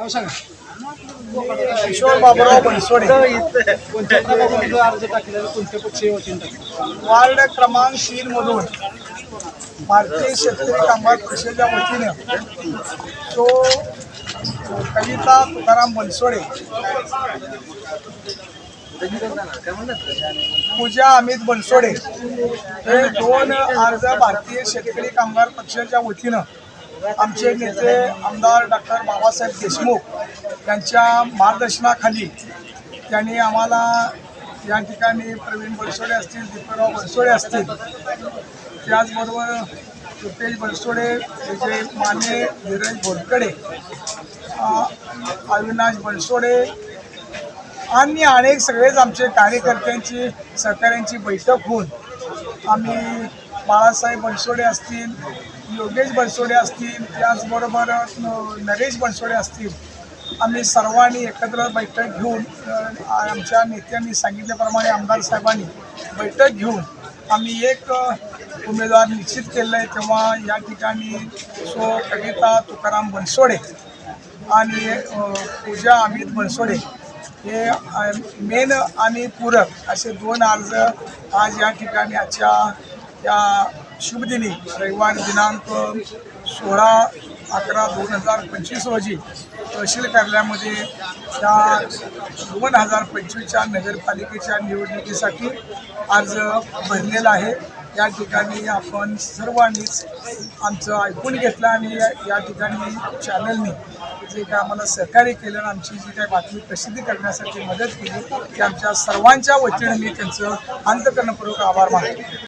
नाव सांगा. किशोर बाबुराव बनसोडे. कोणत्या प्रभागामध्ये अर्ज टाकलेला कोणत्या पक्षीय वतीने टाकले? वार्ड क्रमांक तीन मधून भारतीय शेतकरी कामगार परिषदेच्या वतीने तो कविता तुकाराम बनसोडे पूजा अमित बनसोडे हे दोन अर्ज भारतीय शेतकरी कामगार पक्षाच्या वतीनं आमचे नेते आमदार डॉक्टर बाबासाहेब देशमुख यांच्या मार्गदर्शनाखाली त्यांनी आम्हाला या ठिकाणी प्रवीण बनसोडे असतील दीपकराव बनसोडे असतील त्याचबरोबर रुपेश बनसोडे विजय माने धीरज बोरकडे अविनाश बनसोडे आणि अनेक सगळेच आमचे कार्यकर्त्यांची सहकाऱ्यांची बैठक होऊन आम्ही बाळासाहेब बनसोडे असतील योगेश बनसोडे असतील त्याचबरोबर नरेश बनसोडे असतील. आम्ही सर्वांनी एकत्र बैठक घेऊन आमच्या नेत्यांनी सांगितल्याप्रमाणे आमदार साहेबांनी बैठक घेऊन आम्ही एक उमेदवार निश्चित केलेला आहे. तेव्हा या ठिकाणी सो कविता तुकाराम बनसोडे आणि पूजा अमित बनसोडे हे मेन आणि पूरक असे दोन अर्ज आज या ठिकाणी आजच्या या शुभदिनी रविवार दिनांक सोळा अकरा दोन हजार पंचवीस रोजी तहसील कार्यालयामध्ये त्या दोन हजार पंचवीसच्या नगरपालिकेच्या निवडणुकीसाठी अर्ज भरलेला आहे. या ठिकाणी आपण सर्वांनीच आमचं ऐकून घेतलं आणि या ठिकाणी चॅनलनी जे काय आम्हाला सहकार्य केलं आणि आमची जी काही बातमी प्रसिद्धी करण्यासाठी मदत केली ती आमच्या सर्वांच्या वतीनं मी त्यांचं अंतकरणपूर्वक आभार मानतो.